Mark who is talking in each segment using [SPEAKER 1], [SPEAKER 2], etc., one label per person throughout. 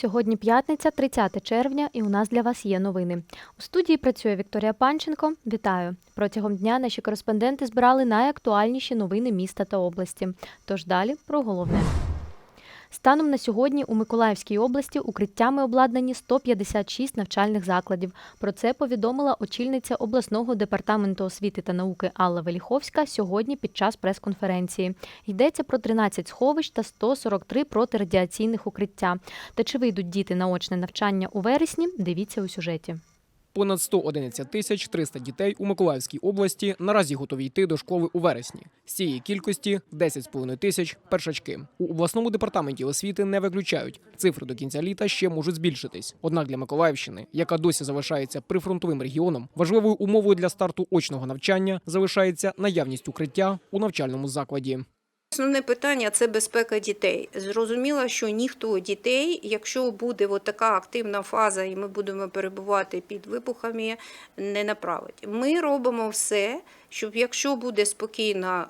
[SPEAKER 1] Сьогодні п'ятниця, 30 червня, і у нас для вас є новини. У студії працює Вікторія Панченко. Вітаю! Протягом дня наші кореспонденти збирали найактуальніші новини міста та області. Тож далі про головне. Станом на сьогодні у Миколаївській області укриттями обладнані 156 навчальних закладів. Про це повідомила очільниця обласного департаменту освіти та науки Алла Веліховська сьогодні під час прес-конференції. Йдеться про 13 сховищ та 143 протирадіаційних укриття. Та чи вийдуть діти на очне навчання у вересні? Дивіться у сюжеті.
[SPEAKER 2] Понад 111 тисяч 300 дітей у Миколаївській області наразі готові йти до школи у вересні. З цієї кількості 10,5 тисяч першачки. У обласному департаменті освіти не виключають. Цифри до кінця літа ще можуть збільшитись. Однак для Миколаївщини, яка досі залишається прифронтовим регіоном, важливою умовою для старту очного навчання залишається наявність укриття у навчальному закладі.
[SPEAKER 3] Основне питання це безпека дітей. Зрозуміло, що ніхто дітей, якщо буде от така активна фаза, і ми будемо перебувати під вибухами, не направить. Ми робимо все, щоб якщо буде спокійна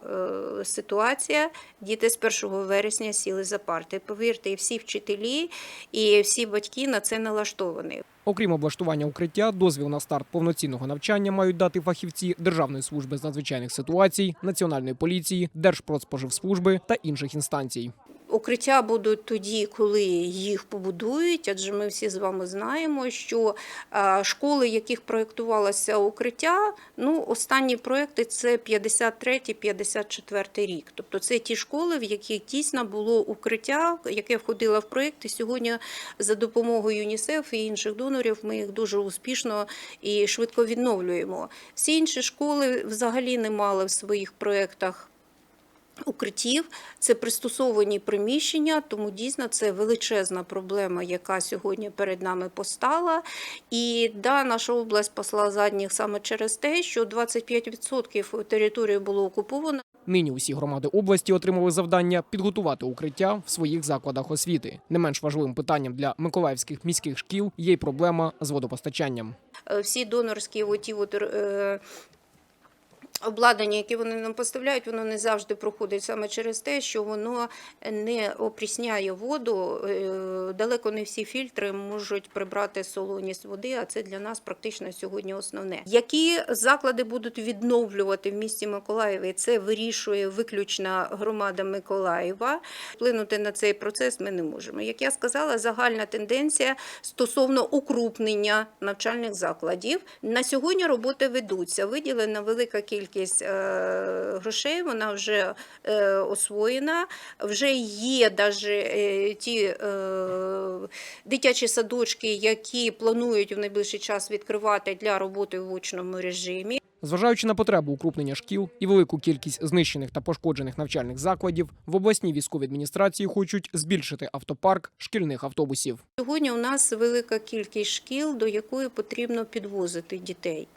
[SPEAKER 3] е, ситуація, діти з 1 вересня сіли за парти. Повірте, і всі вчителі, і всі батьки на це налаштовані.
[SPEAKER 2] Окрім облаштування укриття, дозвіл на старт повноцінного навчання мають дати фахівці Державної служби з надзвичайних ситуацій, Національної поліції, Держпродспоживслужби та інших інстанцій.
[SPEAKER 3] Укриття будуть тоді, коли їх побудують, адже ми всі з вами знаємо, що е, школи, яких проєктувалося укриття, ну останні проекти це 53-54 рік. Тобто це ті школи, в яких дійсно було укриття, яке входило в проєкт. Сьогодні за допомогою ЮНІСЕФ і інших донорів ми їх дуже успішно і швидко відновлюємо. Всі інші школи взагалі не мали в своїх проєктах укриттів, це пристосовані приміщення, тому дійсно це величезна проблема, яка сьогодні перед нами постала. І да, наша область посла задніх саме через те, що 25% території було окуповано.
[SPEAKER 2] Нині усі громади області отримали завдання підготувати укриття в своїх закладах освіти. Не менш важливим питанням для миколаївських міських шкіл є й проблема з водопостачанням.
[SPEAKER 3] Е, Всі донорські оті от, е, обладнання, яке вони нам поставляють, воно не завжди проходить саме через те, що воно не опрісняє воду. Е, Далеко не всі фільтри можуть прибрати солоність води, а це для нас практично сьогодні основне. Які заклади будуть відновлювати в місті Миколаєві, це вирішує виключно громада Миколаєва. Вплинути на цей процес ми не можемо. Як я сказала, загальна тенденція стосовно укрупнення навчальних закладів. На сьогодні роботи ведуться. Виділена велика кількість е, грошей, вона вже е, освоєна. Вже є даже ті е, дитячі садочки, які планують в найближчий час відкривати для роботи в очному режимі.
[SPEAKER 2] Зважаючи на потребу укрупнення шкіл і велику кількість знищених та пошкоджених навчальних закладів, в обласній військовій адміністрації хочуть збільшити автопарк шкільних автобусів.
[SPEAKER 3] Сьогодні у нас велика кількість шкіл, до якої потрібно підвозити дітей.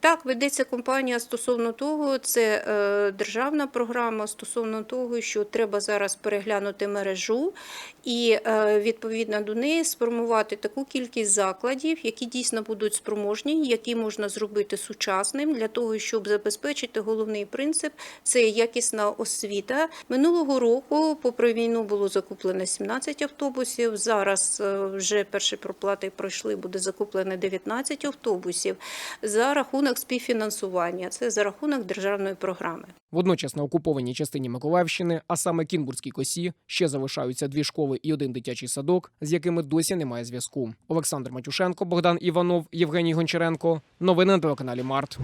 [SPEAKER 3] Так, ведеться компанія стосовно того, це е, державна програма стосовно того, що треба зараз переглянути мережу і е, відповідно до неї сформувати таку кількість закладів, які дійсно будуть спроможні, які можна зробити сучасним для того, щоб забезпечити головний принцип це якісна освіта. Минулого року, попри війну, було закуплено 17 автобусів. Зараз е, вже перші проплати пройшли, буде закуплено 19 автобусів за рахунок співфінансування. Це за рахунок державної програми.
[SPEAKER 2] Водночас на окупованій частині Миколаївщини, а саме Кінбурзькій косі, ще залишаються дві школи і один дитячий садок, з якими досі немає зв'язку. Олександр Матюшенко, Богдан Іванов, Євгеній Гончаренко. Новини на телеканалі Март.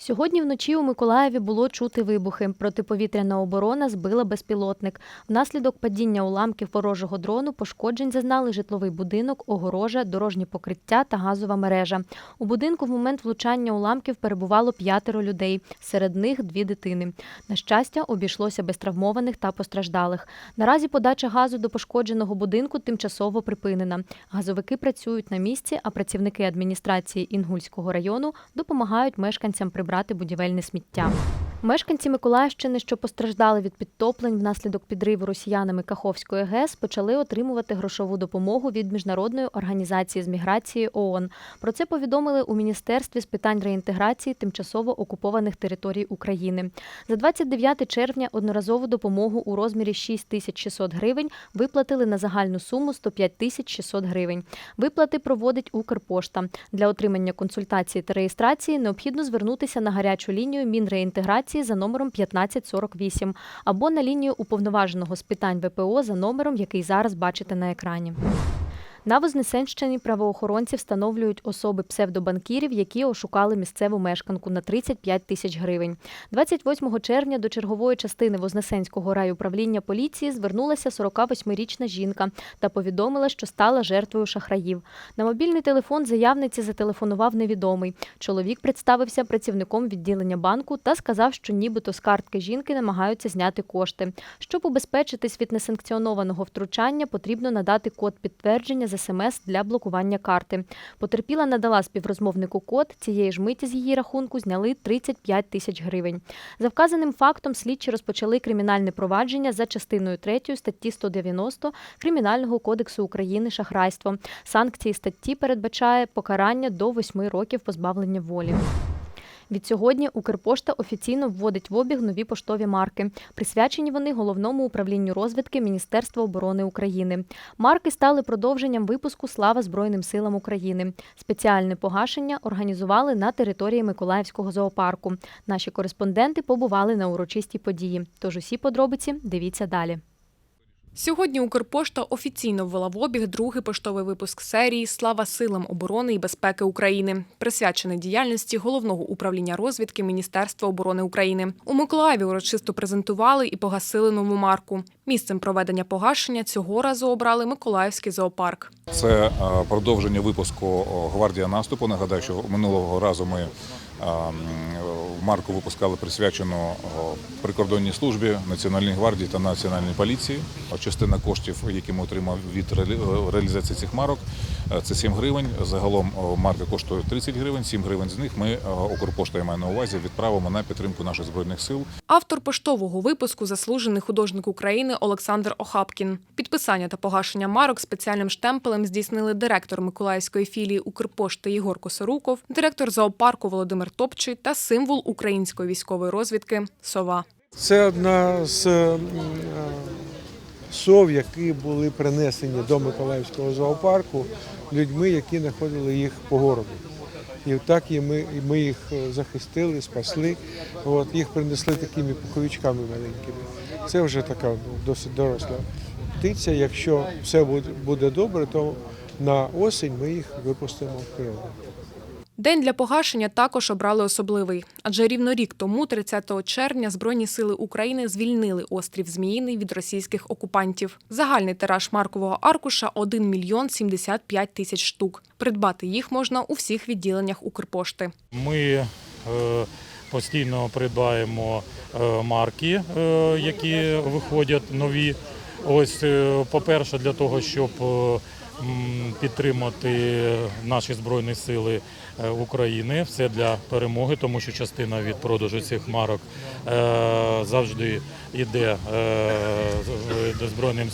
[SPEAKER 1] Сьогодні вночі у Миколаєві було чути вибухи. Протиповітряна оборона збила безпілотник. Внаслідок падіння уламків ворожого дрону пошкоджень зазнали житловий будинок, огорожа, дорожні покриття та газова мережа. У будинку в момент влучання уламків перебувало п'ятеро людей, серед них дві дитини. На щастя, обійшлося без травмованих та постраждалих. Наразі подача газу до пошкодженого будинку тимчасово припинена. Газовики працюють на місці, а працівники адміністрації Інгульського району допомагають мешканцям прибрати будівельне сміття. Мешканці Миколаївщини, що постраждали від підтоплень внаслідок підриву росіянами Каховської ГЕС, почали отримувати грошову допомогу від міжнародної організації з міграції ООН. Про це повідомили у міністерстві з питань реінтеграції тимчасово окупованих територій України. За 29 червня одноразову допомогу у розмірі 6600 гривень виплатили на загальну суму 105 тисяч 600 гривень. Виплати проводить Укрпошта. Для отримання консультації та реєстрації необхідно звернутися на гарячу лінію Мінреінтеграції за номером 1548 або на лінію уповноваженого з питань ВПО за номером, який зараз бачите на екрані. На Вознесенщині правоохоронці встановлюють особи псевдобанкірів, які ошукали місцеву мешканку на 35 тисяч гривень. 28 червня до чергової частини Вознесенського райуправління поліції звернулася 48-річна жінка та повідомила, що стала жертвою шахраїв. На мобільний телефон заявниці зателефонував невідомий. Чоловік представився працівником відділення банку та сказав, що нібито з картки жінки намагаються зняти кошти. Щоб убезпечитись від несанкціонованого втручання, потрібно надати код підтвердження з смс для блокування карти. Потерпіла надала співрозмовнику код. Цієї ж миті з її рахунку зняли 35 тисяч гривень. За вказаним фактом слідчі розпочали кримінальне провадження за частиною 3 статті 190 Кримінального кодексу України шахрайство. Санкції статті передбачає покарання до 8 років позбавлення волі. Відсьогодні Укрпошта офіційно вводить в обіг нові поштові марки. Присвячені вони головному управлінню розвідки Міністерства оборони України. Марки стали продовженням випуску Слава Збройним силам України. Спеціальне погашення організували на території Миколаївського зоопарку. Наші кореспонденти побували на урочистій події. Тож усі подробиці дивіться далі.
[SPEAKER 4] Сьогодні Укрпошта офіційно ввела в обіг другий поштовий випуск серії Слава силам оборони і безпеки України, присвячений діяльності головного управління розвідки Міністерства оборони України. У Миколаєві урочисто презентували і погасили нову марку. Місцем проведення погашення цього разу обрали Миколаївський зоопарк.
[SPEAKER 5] Це е, продовження випуску Гвардія наступу. Нагадаю, що минулого разу ми марку випускали присвячену прикордонній службі Національній гвардії та Національній поліції. Частина коштів, які ми отримали від реалізації цих марок, е, це 7 гривень. Загалом марка коштує 30 гривень. 7 гривень з них ми Укрпошта я маю на увазі відправимо на підтримку наших збройних сил.
[SPEAKER 4] Автор поштового випуску заслужений художник України Олександр Охапкін. Підписання та погашення марок спеціальним штемпелем здійснили директор Миколаївської філії Укрпошти Єгор Косоруков, директор зоопарку Володимир Топчий та символ української військової розвідки Сова.
[SPEAKER 6] Це одна з е, сов, які були принесені до Миколаївського зоопарку людьми, які знаходили їх по городу. І так і ми, і ми їх е, захистили, спасли. От, їх принесли такими пуховичками маленькими. Це вже така ну, досить доросла птиця. Якщо все буде добре, то на осінь ми їх випустимо в природу.
[SPEAKER 4] День для погашення також обрали особливий, адже рівно рік тому, 30 червня, Збройні сили України звільнили острів Зміїний від російських окупантів. Загальний тираж маркового аркуша 1 мільйон 75 тисяч штук. Придбати їх можна у всіх відділеннях Укрпошти.
[SPEAKER 7] Ми е, постійно придбаємо е, марки, е, які виходять нові. Ось, е, по-перше, для того, щоб підтримати наші збройні сили е, України, все для перемоги, тому що частина від продажу цих марок е, завжди йде е, до збройним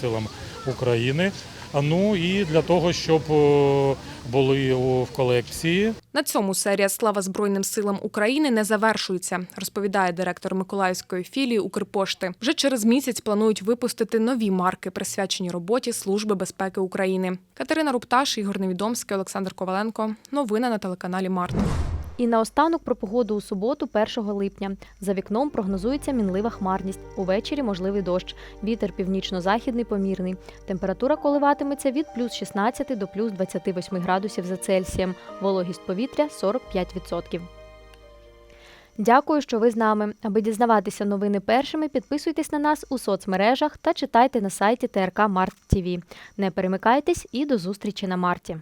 [SPEAKER 7] силам України. Ну і для того, щоб е, були в колекції
[SPEAKER 4] На цьому серія Слава Збройним силам України не завершується, розповідає директор Миколаївської філії Укрпошти. Вже через місяць планують випустити нові марки, присвячені роботі Служби безпеки України. Катерина Рупташ, Ігор Невідомський, Олександр Коваленко. Новини на телеканалі Март.
[SPEAKER 1] І наостанок про погоду у суботу, 1 липня. За вікном прогнозується мінлива хмарність. Увечері можливий дощ. Вітер північно-західний помірний. Температура коливатиметься від плюс 16 до плюс 28 градусів за Цельсієм. Вологість повітря 45%. Дякую, що ви з нами. Аби дізнаватися новини першими, підписуйтесь на нас у соцмережах та читайте на сайті ТРК Март ТВ. Не перемикайтесь і до зустрічі на марті.